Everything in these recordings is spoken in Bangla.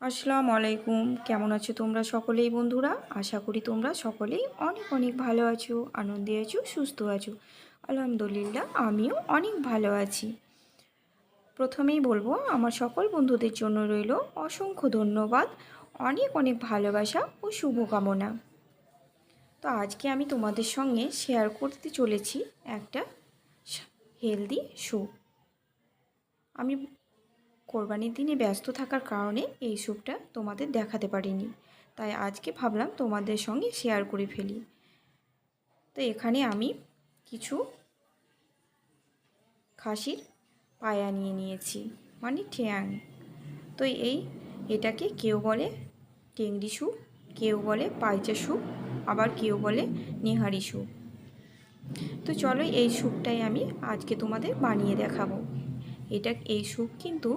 আসসালামু আলাইকুম কেমন আছো তোমরা সকলেই বন্ধুরা? আশা করি তোমরা সকলেই অনেক অনেক ভালো আছো, আনন্দে আছো, সুস্থ আছো। আলহামদুলিল্লাহ, আমিও অনেক ভালো আছি। প্রথমেই বলব, আমার সকল বন্ধুদের জন্য রইল অসংখ্য ধন্যবাদ, অনেক অনেক ভালোবাসা ও শুভকামনা। তো আজকে আমি তোমাদের সঙ্গে শেয়ার করতে চলেছি একটা হেলদি স্যুপ আমি কোরবানির দিনে ব্যস্ত থাকার কারণে এই স্যুপটা তোমাদের দেখাতে পারিনি। তাই আজকে ভাবলাম তোমাদের সঙ্গে শেয়ার করে ফেলি। তো এখানে আমি কিছু খাসির পায়া নিয়ে নিয়েছি মানে ঠ্যাং তো এই এটাকে কেউ বলে টেংরি স্যুপ, কেউ বলে পাইচা স্যুপ, আবার কেউ বলে নেহারি স্যুপ। তো চলো এই স্যুপটাই আমি আজকে তোমাদের বানিয়ে দেখাবো। এটা, এই স্যুপ কিন্তু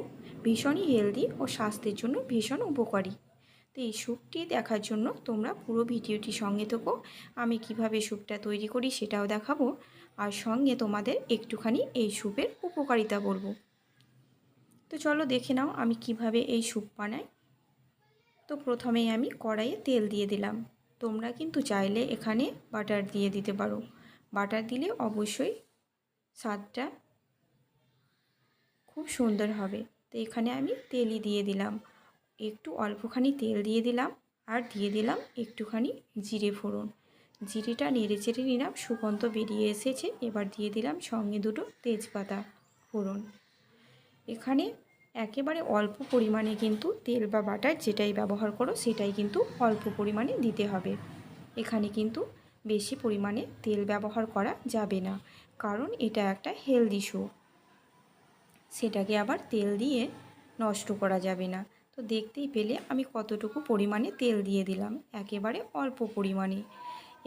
ভীষণই হেলদি ও স্বাস্থ্যের জন্য ভীষণ উপকারী। তো এই স্যুপটি দেখার জন্য তোমরা পুরো ভিডিওটি সঙ্গে থেকো, আমি কীভাবে স্যুপটা তৈরি করি সেটাও দেখাবো, আর সঙ্গে তোমাদের একটুখানি এই স্যুপের উপকারিতা বলব। তো চলো দেখে নাও আমি কীভাবে এই স্যুপ বানাই। তো প্রথমেই আমি কড়াইয়ে তেল দিয়ে দিলাম। তোমরা কিন্তু চাইলে এখানে বাটার দিয়ে দিতে পারো। বাটার দিলে অবশ্যই স্বাদটা খুব সুন্দর হবে। তো এখানে আমি তেলই দিয়ে দিলাম। একটু অল্পখানি তেল দিয়ে দিলাম আর দিয়ে দিলাম একটুখানি জিরে ফোড়ন। জিরেটা নেড়ে চেড়ে নিলাম, সুগন্ধ বেরিয়ে এসেছে। এবার দিয়ে দিলাম সঙ্গে দুটো তেজপাতা ফোড়ন। এখানে একেবারে অল্প পরিমাণে কিন্তু তেল বা বাটার যেটাই ব্যবহার করো, সেটাই কিন্তু অল্প পরিমাণে দিতে হবে। এখানে কিন্তু বেশি পরিমাণে তেল ব্যবহার করা যাবে না, কারণ এটা একটা হেলদি শো সেটাকে আবার তেল দিয়ে নষ্ট করা যাবে না। তো দেখতেই পেলে আমি কতটুকু পরিমাণে তেল দিয়ে দিলাম, একেবারে অল্প পরিমাণে।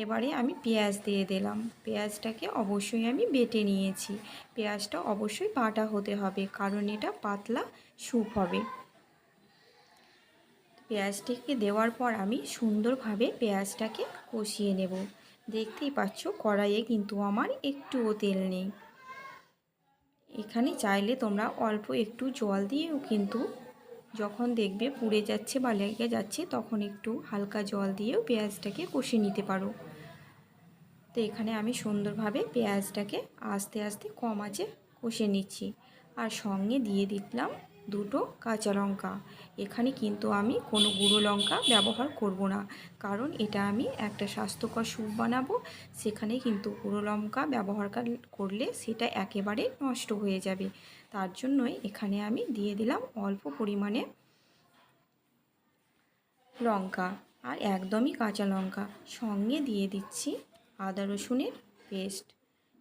এবারে আমি পেঁয়াজ দিয়ে দিলাম। পেঁয়াজটাকে অবশ্যই আমি বেটে নিয়েছি। পেঁয়াজটা অবশ্যই বাটা হতে হবে, কারণ এটা পাতলা স্যুপ হবে। পেঁয়াজটিকে দেওয়ার পর আমি সুন্দরভাবে পেঁয়াজটাকে কষিয়ে নেব। দেখতেই পাচ্ছ, কড়াইয়ে কিন্তু আমার একটুও তেল নেই। এখানে চাইলে তোমরা অল্প একটু জল দিয়েও কিন্তু যখন দেখবে পুড়ে যাচ্ছে বা লেগে যাচ্ছে, তখন একটু হালকা জল দিয়েও পেঁয়াজটাকে কষে নিতে পারো। তো এখানে আমি সুন্দরভাবে পেঁয়াজটাকে আস্তে আস্তে কম আঁচে কষে নিচ্ছি। আর সঙ্গে দিয়ে দিলাম দুটো কাঁচা লঙ্কা। এখানে কিন্তু আমি কোনো গুঁড়ো লঙ্কা ব্যবহার করব না। কারণ এটা আমি একটা স্বাস্থ্যকর স্যুপ বানাবো, সেখানে কিন্তু গুঁড়ো লঙ্কা ব্যবহার করলে সেটা একেবারে নষ্ট হয়ে যাবে। তার জন্যই এখানে আমি দিয়ে দিলাম অল্প পরিমাণে লঙ্কা আর একদমই কাঁচা লঙ্কা। সঙ্গে দিয়ে দিচ্ছি আদা রসুনের পেস্ট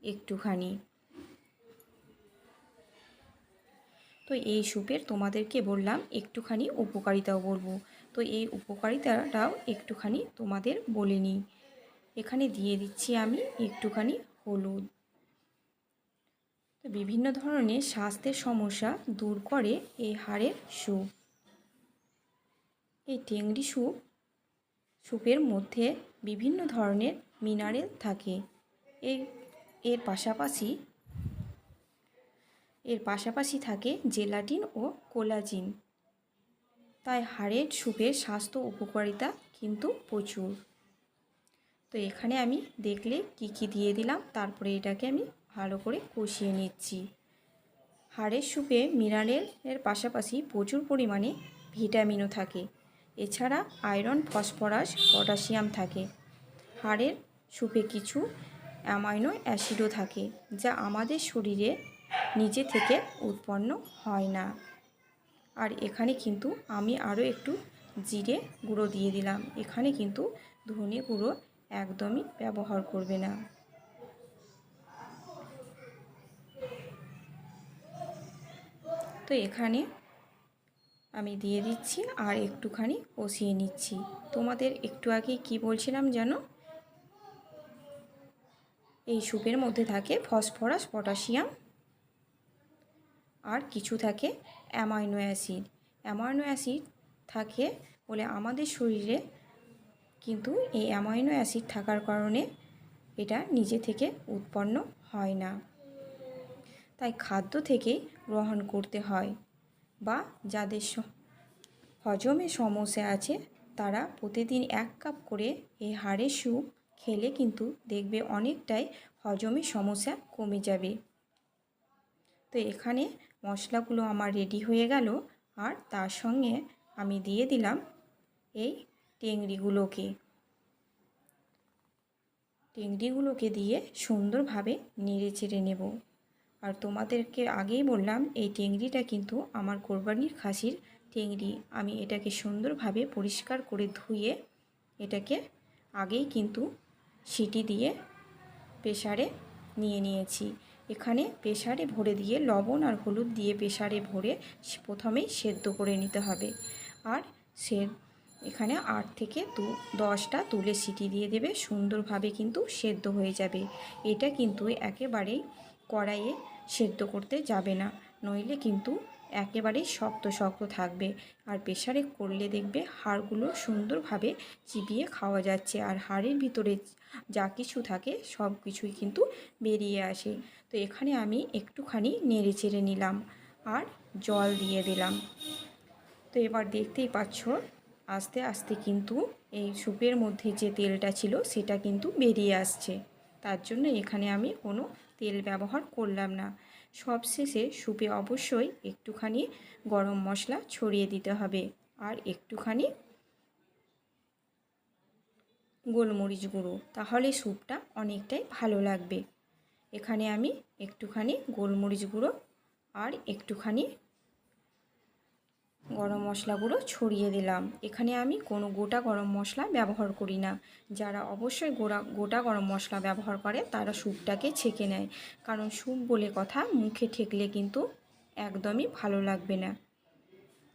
একটুখানি। তো এই স্যুপের তোমাদেরকে বললাম একটুখানি উপকারিতাও বলব। তো এই উপকারিতাটাও একটুখানি তোমাদের বলে নিই। এখানে দিয়ে দিচ্ছি আমি একটুখানি হলুদ। তো বিভিন্ন ধরনের স্বাস্থ্যের সমস্যা দূর করে এই হাড়ের স্যুপ এই টেংরি স্যুপ স্যুপের মধ্যে বিভিন্ন ধরনের মিনারেল থাকে। এই, এর পাশাপাশি এর পাশাপাশি থাকে জেলাটিন ও কোলাজিন। তাই হাড়ের স্যুপের স্বাস্থ্য উপকারিতা কিন্তু প্রচুর। তো এখানে আমি দেখলে কি কি দিয়ে দিলাম, তারপরে এটাকে আমি ভালো করে কষিয়ে নিচ্ছি। হাড়ের স্যুপে মিনারেলের পাশাপাশি প্রচুর পরিমাণে ভিটামিনও থাকে। এছাড়া আয়রন, ফসফরাস, পটাশিয়াম থাকে। হাড়ের স্যুপে কিছু অ্যামাইনো অ্যাসিডও থাকে, যা আমাদের শরীরে নিজে থেকে উৎপন্ন হয় না। আর এখানে কিন্তু আমি আরও একটু জিরে গুঁড়ো দিয়ে দিলাম। এখানে কিন্তু ধনে গুঁড়ো একদমই ব্যবহার করবে না। তো এখানে আমি দিয়ে দিচ্ছি আর একটুখানি কষিয়ে নিচ্ছি। তোমাদের একটু আগে কি বলছিলাম যেন এই স্যুপের মধ্যে থাকে ফসফরাস, পটাশিয়াম আর কিছু থাকে অ্যামাইনো অ্যাসিড। অ্যামাইনো অ্যাসিড থাকে বলে আমাদের শরীরে কিন্তু এই অ্যামাইনো অ্যাসিড থাকার কারণে এটা নিজে থেকে উৎপন্ন হয় না। তাই খাদ্য থেকে গ্রহণ করতে হয় বা যাদের হজমে সমস্যা আছে তারা প্রতিদিন এক কাপ করে এই হাড়ের স্যুপ খেলে কিন্তু দেখবে অনেকটাই হজমের সমস্যা কমে যাবে। তো এখানে মশলাগুলো আমার রেডি হয়ে গেল, আর তার সঙ্গে আমি দিয়ে দিলাম এই টেংরিগুলোকে টেংরিগুলোকে দিয়ে সুন্দরভাবে নেড়ে চেড়ে নেব। আর তোমাদেরকে আগেই বললাম, এই টেংরিটা কিন্তু আমার কোরবানির খাসির টেংরি আমি এটাকে সুন্দরভাবে পরিষ্কার করে ধুয়ে এটাকে আগেই কিন্তু সিটি দিয়ে প্রেসারে নিয়ে নিয়েছি। এখানে প্রেশারে ভরে দিয়ে লবণ আর হলুদ দিয়ে প্রেশারে ভরে প্রথমেই সেদ্ধ করে নিতে হবে। আর সে এখানে আট থেকে দু, দশটা তুলে সিটি দিয়ে দেবে, সুন্দরভাবে কিন্তু সেদ্ধ হয়ে যাবে। এটা কিন্তু একেবারেই কড়াইয়ে সেদ্ধ করতে যাবে না, নইলে কিন্তু একেবারেই শক্ত শক্ত থাকবে। আর প্রেশারে করলে দেখবে হাড়গুলো সুন্দরভাবে চিবিয়ে খাওয়া যাচ্ছে। আর হাড়ের ভিতরে যা কিছু থাকে সব কিছুই কিন্তু বেরিয়ে আসে। তো এখানে আমি একটুখানি নেড়ে চেড়ে নিলাম আর জল দিয়ে দিলাম। তো এবার দেখতেই পাচ্ছ, আস্তে আস্তে কিন্তু এই স্যুপের মধ্যে যে তেলটা ছিল সেটা কিন্তু বেরিয়ে আসছে। তার জন্য এখানে আমি কোনো তেল ব্যবহার করলাম না। সবশেষে সুপে অবশ্যই একটুখানি গরম মশলা ছড়িয়ে দিতে হবে আর একটুখানি গোলমরিচ গুঁড়ো। তাহলে স্যুপটা অনেকটাই ভালো লাগবে। এখানে আমি একটুখানি গোলমরিচ গুঁড়ো আর একটুখানি গরম মশলা গুঁড়ো ছড়িয়ে দিলাম। এখানে আমি কোনো গোটা গরম মশলা ব্যবহার করি না। যারা অবশ্যই গোড়া, গোটা গরম মশলা ব্যবহার করে, তারা স্যুপটাকে ছেঁকে নেয়। কারণ স্যুপ বলে কথা, মুখে ঠেকলে কিন্তু একদমই ভালো লাগবে না।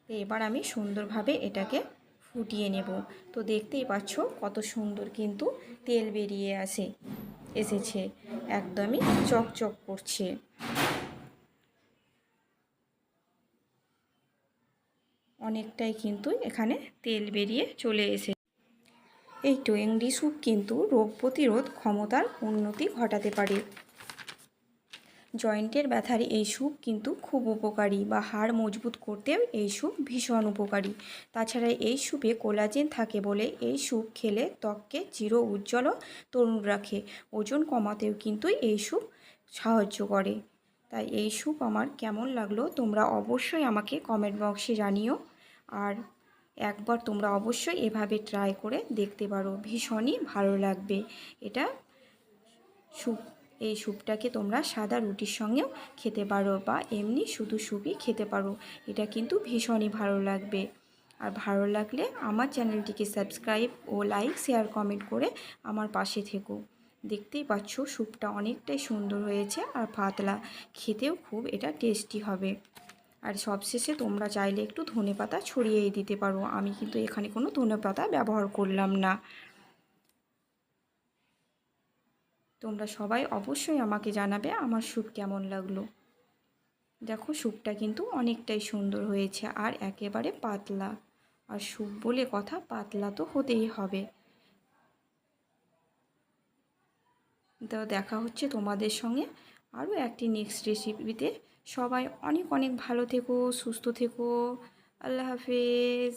তো এবার আমি সুন্দরভাবে এটাকে ফুটিয়ে নেব। তো দেখতেই পাচ্ছ কত সুন্দর কিন্তু তেল বেরিয়ে আসে, এসেছে। একদমই চকচক করছে। অনেকটাই কিন্তু এখানে তেল বেরিয়ে চলে এসে এই টোয়েংরি স্যুপ কিন্তু রোগ প্রতিরোধ ক্ষমতার উন্নতি ঘটাতে পারে। জয়েন্টের ব্যথার এই স্যুপ কিন্তু খুব উপকারী বা হাড় মজবুত করতেও এই স্যুপ ভীষণ উপকারী। তাছাড়া এই স্যুপে কোলাজেন থাকে বলে এই স্যুপ খেলে ত্বককে চির উজ্জ্বল তরুণ রাখে, ওজন কমাতেও কিন্তু এই স্যুপ সাহায্য করে। তাই এই স্যুপ আমার কেমন লাগল তোমরা অবশ্যই আমাকে কমেন্ট বক্সে জানিও। আর একবার তোমরা অবশ্যই এভাবে ট্রাই করে দেখতে পারো। ভীষণই ভালো লাগবে। এটা স্যুপ এই স্যুপটাকে তোমরা সাদা রুটির সঙ্গেও খেতে পারো বা এমনি শুধু স্যুপই খেতে পারো। এটা কিন্তু ভীষণই ভালো লাগবে। আর ভালো লাগলে আমার চ্যানেলটিকে সাবস্ক্রাইব ও লাইক শেয়ার কমেন্ট করে আমার পাশে থেকো। দেখতেই পাচ্ছ স্যুপটা অনেকটাই সুন্দর হয়েছে আর পাতলা। খেতেও খুব এটা টেস্টি হবে। আর সবশেষে তোমরা চাইলে একটু ধনে পাতা ছড়িয়েই দিতে পারো। আমি কিন্তু এখানে কোনো ধনে পাতা ব্যবহার করলাম না। তোমরা সবাই অবশ্যই আমাকে জানাবে আমার স্যুপ কেমন লাগল। দেখো স্যুপটা কিন্তু অনেকটাই সুন্দর হয়েছে আর একেবারে পাতলা। আর স্যুপ বলে কথা পাতলা তো হতেই হবে। তো দেখা হচ্ছে তোমাদের সঙ্গে আরও একটি নেক্সট রেসিপিতে সবাই অনেক অনেক ভালো থেকো সুস্থ থেকো। আল্লাহ হাফেজ।